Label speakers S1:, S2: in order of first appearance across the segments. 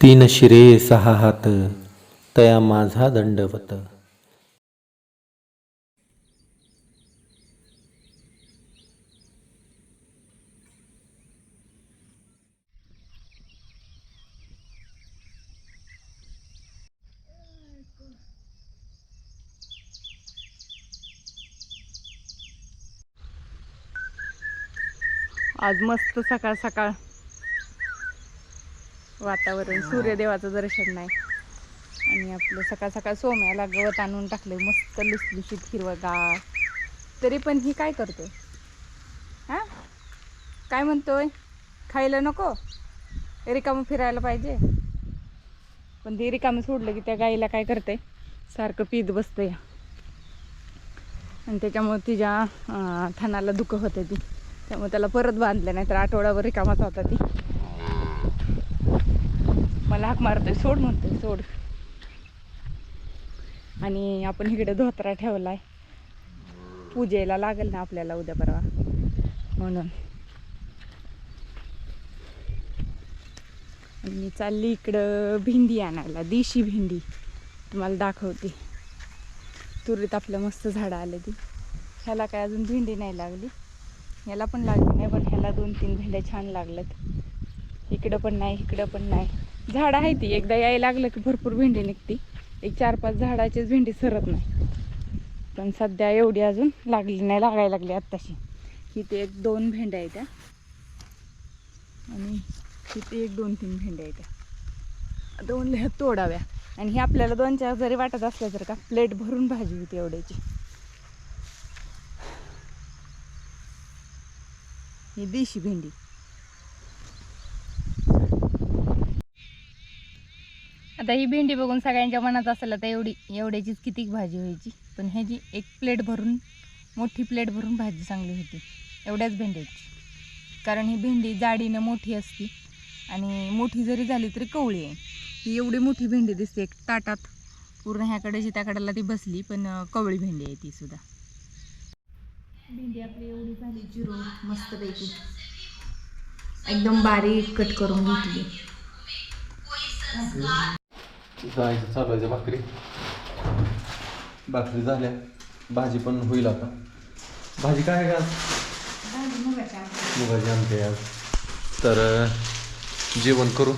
S1: तीन शिरे सहा हात तया माझा दंडवत.
S2: आज मस्त सकाळ सकाळ. वातावरण. सूर्यदेवाचं दर्शन नाही. आणि आपलं सकाळ सकाळ सोम्याला गवत आणून टाकले मस्त लुसलुशीत हिरवगार तरी पण ही काय करतोय? हा? काय म्हणतोय? खायला नको? रिकामं फिरायला पाहिजे. पण ते रिकामं सोडलं की त्या गाईला काय करते सारखं पीत बसतं या आणि त्याच्यामुळे तिच्या थानाला दुःख होते ती. त्यामुळे त्याला परत बांधलं नाही तर आठवड्यावर रिकामाच होता ती. मला हाक मारतोय सोड म्हणतोय सोड. आणि आपण इकडे धोत्रा ठेवलाय. पूजेला लागेल ना आपल्याला उद्या परवा. म्हणून. आणि मी चालली इकडं भेंडी आणायला देशी भेंडी. तुम्हाला दाखवते. तुरीत आपल्या मस्त झाडं आले ती. ह्याला काय अजून भेंडी नाही लागली. ह्याला पण लागली नाही पण ह्याला दोन तीन भेंड्या छान लागल्यात. इकडं पण नाही इकडं पण नाही. झाडं आहे ती. एकदा यायला लागलं की भरपूर भेंडी निघते. एक चार पाच झाडाचीच भेंडी सरत नाही. पण सध्या एवढी अजून लागली नाही लागायला लागली आत्ताशी. इथे एक दोन भेंड्या आहेत त्या आणि इथे एक दोन तीन भेंड्या आहेत त्या दोन लिहा तोडाव्या. आणि हे आपल्याला दोन चार जरी वाटत असल्या तर का प्लेट भरून भाजी होती एवढ्याची. ही देशी भेंडी. आता ही भेंडी बघून सगळ्यांच्या मनात असेल आता एवढी एवढ्याचीच किती भाजी व्हायची. पण ह्याची एक प्लेट भरून मोठी प्लेट भरून भाजी चांगली होती. एवढ्याच भेंड्याची. कारण ही भेंडी जाडीनं मोठी असती आणि मोठी जरी झाली तरी कवळी आहे. ही एवढी मोठी भेंडी दिसते एक ताटात. पूर्ण ह्याकडे त्याकडेला ती बसली पण कवळी भेंडी आहे ती सुद्धा. भेंडी आपली एवढी झाली जिरो मस्तपैकी. एकदम बारीक कट करून घेतली.
S1: जायचं चालवायचं भाकरी. भाकरी झाल्या. भाजी पण होईल आता. भाजी काय आहे का? मुगाची आमटी. आज. तर जेवण करू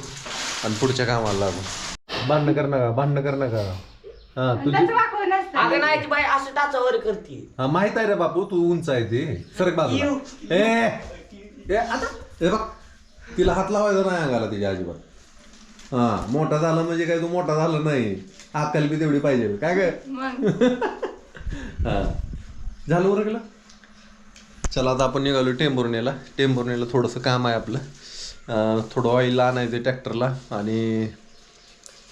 S1: आणि पुढच्या कामाला लागू. भांडणं कर नका भांडणं कर नका. हा तुझी
S3: अगं नाही ती बाई असं टाचावर करते.
S1: हा माहीत आहे रे बापू तू उंच आहे ते. सरक बाजूला. ए ए आता ए बघ तिला हात लावायचा नाही अंगाला तिच्या अजिबात. हा मोठा झाला म्हणजे काय तू मोठा झाला नाही. अक्कल बी तेवढी पाहिजे. काय काय हा. झालं उरकलं चला आता आपण निघालो टेंभुर्णीला. टेंभुर्णीला थोडंसं काम आहे आपलं. अं, थोडं ऑइल आणायचं ट्रॅक्टरला आणि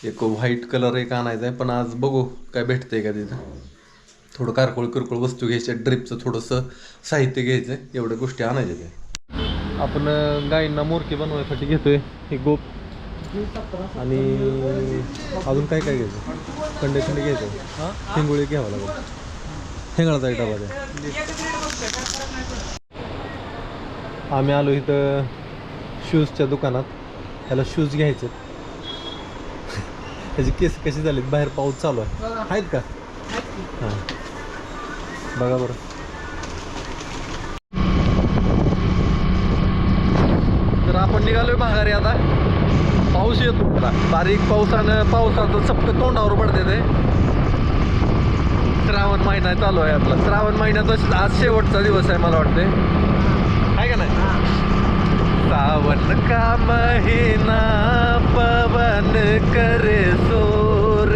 S1: एक व्हाईट कलर एक आणायचा आहे पण आज बघू काय भेटतंय का तिथं. थोडं कारकोळ किरकोळ वस्तू घ्यायच्या ड्रिपचं थोडंसं साहित्य घ्यायचं एवढ्या गोष्टी आणायच्या आपण अं, गायींना मोरके बनवायसाठी घेतोय. हे गोप. आणि अजून काय काय घ्यायचं? कंडे खंडे घ्यायचं? हां? हिंगोळी घ्यावं लागेल. हिंगळाचा डबा द्या आम्ही आलो इथं शूजच्या दुकानात. ह्याला शूज घ्यायचे. त्याची केस कशी झालीत? बाहेर पाऊस चालू आहे. आहेत का? हां. बघा बरं. तर आपण निघालोय माघारी आता. पाऊस येतो. मला बारीक पावसानं पावसाचं चपक तोंडावर पडते ते. श्रावण महिना चालू आहे आपला. श्रावण महिन्याचा आज शेवटचा दिवस आहे मला वाटते आहे का नाही? सावन का महिना पवन करे सोर?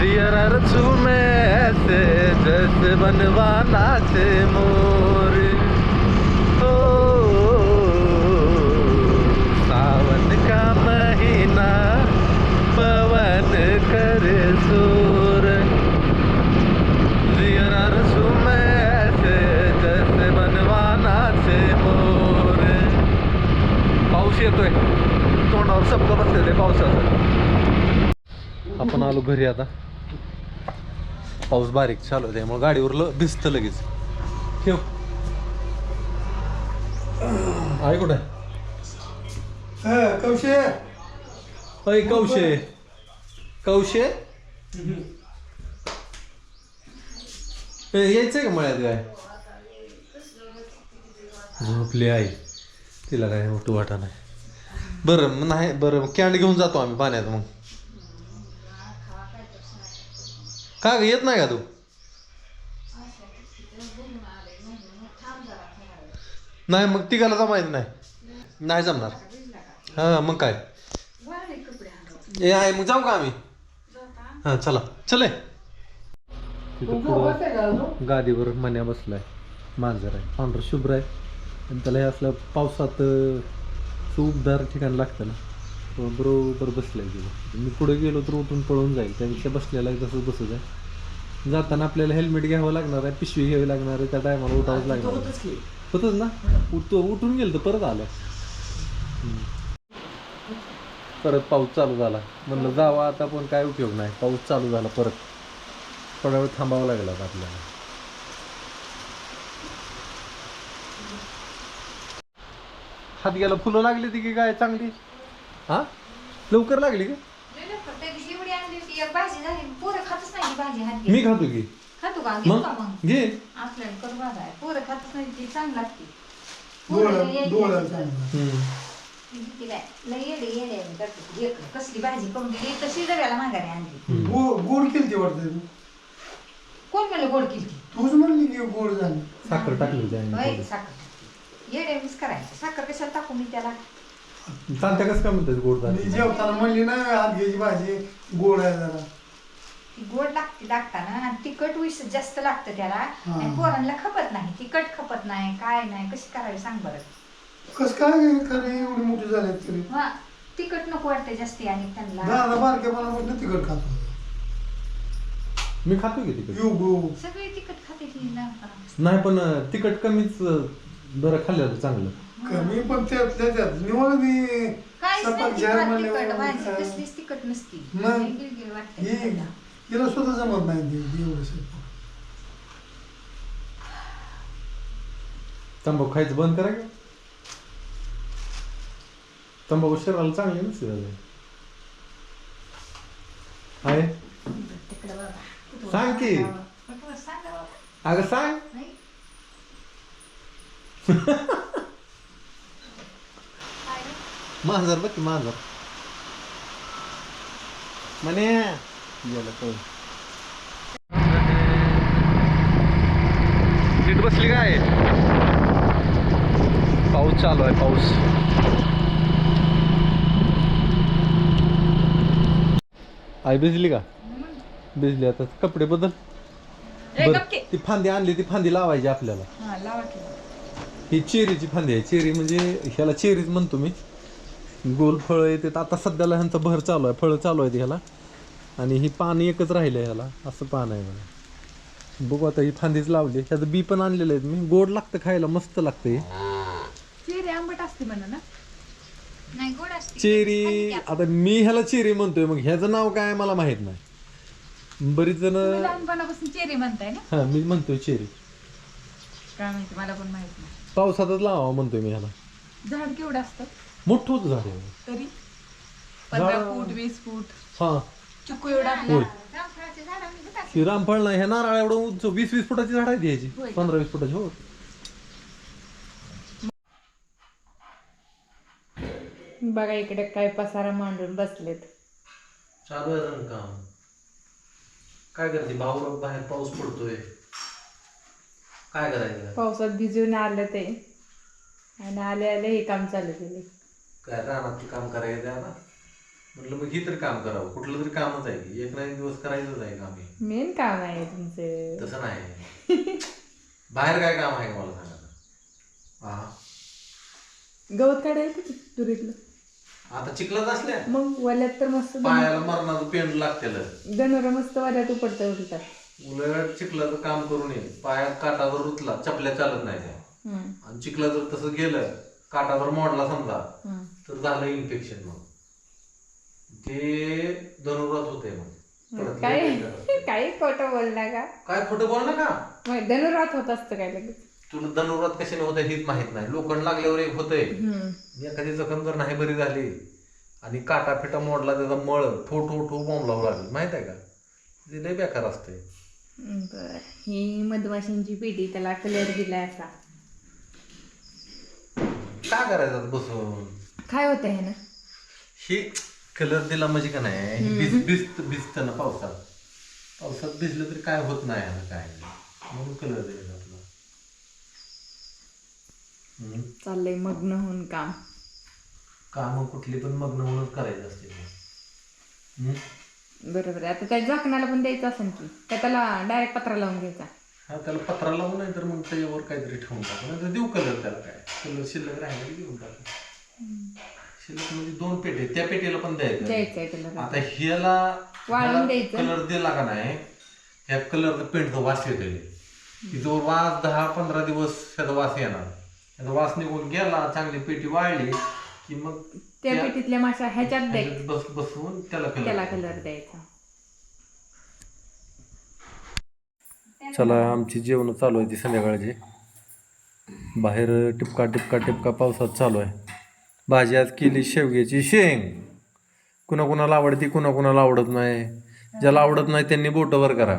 S1: झुमे झूमे जस बनवाना मोर? आलो घरी आता. पाऊस बारीक चालू आहे त्यामुळे गाडीवर ल भिजतं लगेच. ठेव. आहे? कुठे
S4: कौशे.
S1: अय कौशे. कौशे? ए, यायचंय का मळ्यात काय झोपली आई. तिला काय उठू वाटा नाही. बरं नाही बरं कॅन्ड घेऊन जातो आम्ही पाण्यात मग. का ग येत नाही का तू नाही मग तिघाला जमायचं नाही नाही जमणार हा मग काय ए आहे मग जाऊ का आम्ही हा चला चले तिथं पुढं गादीवर मन्या बसलाय मांजर आहे पांढरं शुभ्र आहे आणि त्याला हे असलं पावसात उबदार ठिकाण लागतं ना तो बरोबर बसलाय तिथं मी पुढे गेलो तर उठून पळून जाईल. त्यापेक्षा बसलेला आहे तसंच बसू आहे. जाताना आपल्याला हेल्मेट घ्यावं लागणार आहे पिशवी घ्यावी लागणार आहे त्या टायमाला उठावंच लागणार आहे.
S3: होतच
S1: ना? उठतो उठून गेलं तर परत आलं. परत पाऊस चालू झाला. म्हणलं जावा आता पण काय उपयोग नाही. पाऊस चालू झाला परत. थोडा वेळ थांबावं लागला आता आपल्याला. हात गेला फुलं लागली ती की काय चांगली? हा? लवकर लागली का?
S2: एवढी आणली होती एक भाजी झाली पोरं खातच नाही ती भाजी हात
S1: मी खातो की.
S2: खातो का? घेऊ
S1: मग? घे. हम्म.
S2: कसली भाजी करून दिली तशी जगाला माघारी आणली.
S4: गोड गोड केली वाटतं तू.
S2: कोण म्हणलं गोड केली
S4: तूच म्हणली की गोड झाली.
S1: साखर टाकली होती आईने
S2: होय
S1: थोडी.
S2: साखर येडे मिस करायचं साखर कशाला टाकू मी त्याला?
S1: चालत्या कसं काय म्हणतात गोड
S4: मी
S1: झाली
S4: जेवताना म्हणली ना घ्यायची भाजी गोड आहे जरा.
S2: ती गोड लागते लागताना आणि तिखट विष जास्त लागतं त्याला.
S4: हा.
S2: आणि पोरांना खपत नाही तिखट खपत नाही काय नाही कशी करावी सांग बरं.
S4: कस काय खरं एवढी मोठी झाली तरी.
S2: हा तिखट नको वाटते जास्ती आणि त्यांना.
S4: दादा तिखट खातो.
S1: मी खातो की तिकट
S4: यू गो.
S2: सगळी तिखट खाते ती ना
S1: नाही पण अं, तिखट कमीच अं, बरं खाल्लं चांगलं.
S4: कमी पण त्यातल्या त्यात निवड मी
S2: काहीच
S4: सपाक
S2: नाही तिखट तिखट भाजी? कसलीच तिखट नसती वाटते
S4: हे सुद्धा जमत नाही ते ते एवढं स्वयंपाक.
S1: तंबाखू खायचं बंद करा का तंबाखू शरीराला चांगली नसते दादा. आहे
S2: तिकडं बघा.
S1: सांग की.
S2: कुठं सांगा बाबा.
S1: अगं सांग
S2: नाही. काय रे?
S1: मांजर बघ की मांजर म्हणे गेलं कळून. नीट बसली काय? पाऊस चालू आहे पाऊस. आई भिजली का? भिजली. आता कपडे बदल. बरं. ती फांदी आणली ती फांदी लावायची आपल्याला.
S2: हा, लावा की.
S1: ही चेरीची फांदी आहे. चेरी म्हणजे ह्याला चेरीच म्हणतो मी. गोल फळं येते आता सध्याला ह्यांचा भर चालू आहे. फळं चालू आहेत ह्याला. आणि ही पान एकच राहिलं ह्याला. असं पान आहे मला बघू आता ही फांदीच लावली. ह्याचं बी पण आणलेलं आहे मी गोड लागतं खायला. मस्त लागतं हे.
S2: चेरी आंबट असते म्हणा ना. नाही गोड असते.
S1: चेरी. आता मी ह्याला चेरी म्हणतोय. मग ह्याचं नाव काय आहे मला माहीत नाही. बरीच जण
S2: तुम्ही लहानपणापासून चेरी म्हणताय ना?
S1: हा मी म्हणतोय चेरी.
S2: काय माहिती मला पण माहीत नाही.
S1: पावसातच लावा म्हणतोय मी ह्याला.
S2: झाड केवढं असतं?
S1: मोठं होतं झाड आहे.
S2: तरी? पंधरा
S1: झाड-
S2: फूट वीस फूट?
S1: हा.
S2: चिकू एवढा
S1: होय. रामफळ नाही हे नारळ एवढं उंच वीस वीस फुटाची झाड आहे ती
S2: होय
S1: ह्याची
S2: का?
S1: पंधरा वीस फुटाची हो.
S2: बघा इकडे काय पसारा मांडून बसलेत.
S1: चालू आहे रंगकाम काय करते? भाऊ बाहेर पाऊस पडतोय. काय करायचं?
S2: पावसात भिजून आलं ते. आणि आले आले हे काम चालू केले.
S1: काय रानात काम करायचं आहे ना म्हटलं मग ही तरी काम करावं. कुठलं तरी कामच आहे की. एक ना एक दिवस करायचंच आहे काम हे.
S2: मेन काम आहे तुमचं.
S1: तसं नाही. बाहेर काय काम आहे का मला सांगा? हा.
S2: गवत काढायला किती तुरीतलं
S1: आता चिखलात असल्या.
S2: मग वल्यात तर मस्त
S1: पायाला मरणाचं पेंड लागतेल.
S2: जनावर मस्त वल्यात उपडतं उलटात
S1: उलट चिखलाचं काम करू नये पायात काटा जर रुतला. चपल्या चालत नाही त्या. आणि चिखला जर तसं गेलं. काटा जर मोडला समजा.
S2: हम्म.
S1: तर झालं इन्फेक्शन मग. ते धनुरात होते मग. परत
S2: काय?
S1: काय
S2: काही खोटं बोलला का
S1: काय खोटं बोल ना का
S2: मग धनुरात होत असतं काय लगेच?
S1: तुला धनुरात कशाने होते हेच माहीत नाही. लोखंड लागल्यावर एक होतंय.
S2: हम्म.
S1: एखादी जखम जर नाही बरी झाली आणि काटा फिटा मोडला त्याचा मळ ठो ठो ठो बोंबलावं लागेल. माहीत आहे का? ते लय बेकार असते
S2: बर. ही मधमाशांची पेटी त्याला कलर दिलाय असा.
S1: काय करायचं आता बसून?
S2: काय होतं हे ना?
S1: हे कलर दिला म्हणजे का नाही भिज भिजत भिजतं ना पावसात. पावसात भिजलं तरी काय होत नाही ह्याला काय. नाही म्हणून कलर द्यायचा आपला हम्म.
S2: चाललंय मग्न होऊन काम.
S1: कामं कुठली पण मग्न होऊनच करायचं असते हम्म.
S2: बरोबर आहे. आता त्या झाकणाला पण द्यायचं असेल की का त्याला डायरेक्ट पत्रा लावून घ्यायचा?
S1: हा त्याला पत्रा लावून नाही तर मग त्याच्यावर काहीतरी ठेवून टाकू. नाही तर देऊ कलर त्याला काय. कलर शिल्लक राहिला की देऊन टाकू. शिल्लक म्हणजे दोन पेटे त्या पेटीला पण द्यायचं.
S2: द्यायचंय
S1: आता ह्याला
S2: वाळून द्यायचं.
S1: कलर दिला का नाही? ह्या कलर पेंटचा वास येतो तिथं वास दहा पंधरा दिवस त्याचा वास येणार. त्याचा वास निघून गेला चांगली पेटी वाळली की मग
S2: त्या
S1: त्या-
S2: पेटीतल्या माशा ह्याच्यात द्यायचं
S1: ह्याच्यात बस बसवून त्याला
S2: त्याला
S1: कलर
S2: कलर द्यायचा.
S1: चला आमची जेवण चालू आहे ती संध्याकाळची. बाहेर टिपका टिपका टिपका पावसात चालू आहे. भाजी आज केली शेवग्याची शेंग. कुणा कुणाला आवडती कुणा कुणाला आवडत नाही. ज्याला आवडत नाही त्यांनी बोटवर करा.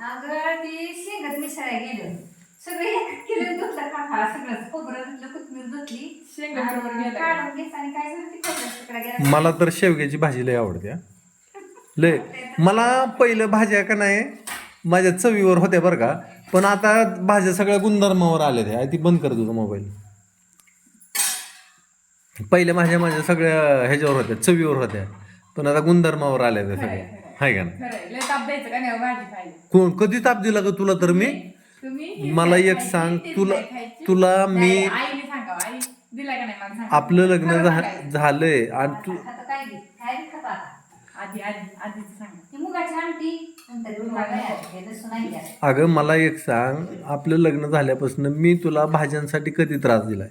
S5: अगं ती शेंगात मिसळायला गेलं. सगळं एक किलो धुतलं काका. सगळं खोबरं धुतलं कोथमीर धुतली. आणि काढून घेतलं आणि काय झालं ती खोबरं तिकडे गेलं
S1: मला तर शेवग्याची भाजी लय आवडते हा. लय. मला पहिलं भाज्या का नाही माझ्या चवीवर होत्या बरं का. पण आता भाज्या सगळ्या गुणधर्मावर आल्या त्या. ती बंद कर तुझा मोबाईल. पहिल्या भाज्या माझ्या सगळ्या ह्याच्यावर होत्या चवीवर होत्या. पण आता गुणधर्मावर आल्या त्या सगळ्या हाय का नाही? कोण? कधी ताप दिला ग तुला तर मी? मला एक सांग तुला तुला मी आपलं लग्न झा- झालंय आणि तू
S5: आता काय घे? काय रे खाता आता? ती मुगाची आमटी. नंतर लसूण नाही द्या
S1: अगं मला एक सांग. आपलं लग्न झाल्यापासून मी तुला भाज्यांसाठी कधी त्रास दिलाय?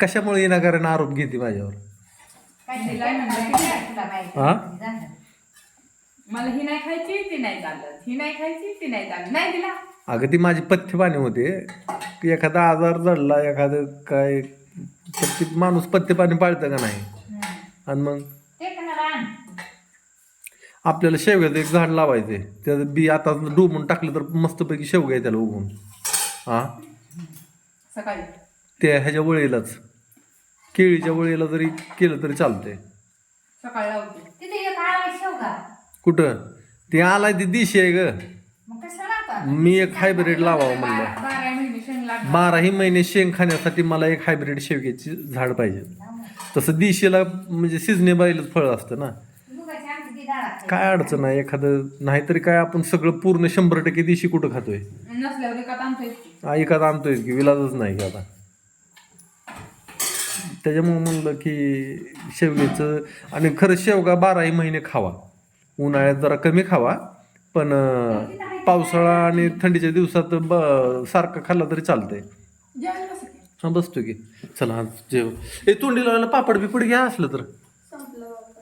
S1: कशामुळे विनाकारण आरोप घेते माझ्यावर? हा?
S2: मला ही नाही खायची ती नाही चालत. ही नाही खायची ती नाही चालत. नाही दिला.
S1: अगं ती माझी पथ्यपाणी होते. की एखादा आजार जडला एखादं काय ती माणूस पथ्यपाणी पाळतं का नाही? आणि मग? आपल्याला शेवग्याचं एक झाड लावायचे त्याचं बी आता डुबून टाकलं तर मस्तपैकी शेवगा आहे त्याला उगवून हा?
S2: सकाळी.
S1: त्या ह्याच्या वळीलाच. केळीच्या वळीला जरी केलं तरी चालतंय.
S2: सकाळी लावते.
S5: तिथे एक आळा शेवगा
S1: कुठं? ते आलाय ती दिशी आहे ग.
S5: मग कशाला आता?
S1: मी एक हायब्रिड लावावं म्हणलं.
S2: बारा महिने शेंग लागणार.
S1: बाराही महिने शेंग खाण्यासाठी मला एक हायब्रिड शेवग्याची झाड पाहिजे. तसं दिशेला म्हणजे सिजनेबाईलच फळ असतं ना.
S5: मुगाची आमटी ती डाळा
S1: काय अडचण आहे? एखादं नाहीतरी काय आपण सगळं पूर्ण शंभर टक्के दिशी कुठं खातोय?
S2: नसल्यावर
S1: हा, एखादं आणतोय की विलाजच नाही की आता. त्याच्यामुळे म्हणलं की शेवग्याचं आणि खरं शेवगा बाराही महिने खावा. उन्हाळ्यात जरा कमी खावा पण पावसाळा आणि थंडीच्या दिवसात ब सारखं खाल्लं तरी चालतंय. हा बसतो की. चला हा जेव ए तोंडी लावायला पापड बिपड घ्या असलं तर.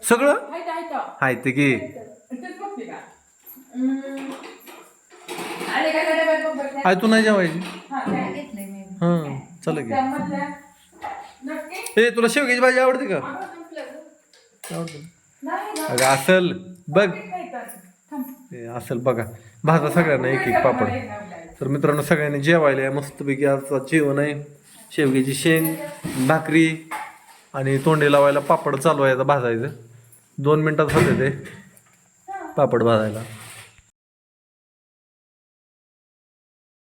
S1: सगळं.
S2: हाय
S1: ते की. हाय तू नाही जेवायची?
S2: हा,
S1: हा चला की ए तुला शेवग्याची भाजी आवडते का. आवडते. अगं असल. बघ. असेल बघा. भाजा सगळ्यांना एक एक पापड. तर मित्रांनो सगळ्यांनी जेवायला या. मस्तपैकी आजचा जेवण आहे. शेवग्याची शेंग भाकरी आणि तोंडी लावायला पापड चालू आहे आता भाजायचं. दोन मिनिटात होते ते. पापड भाजायला.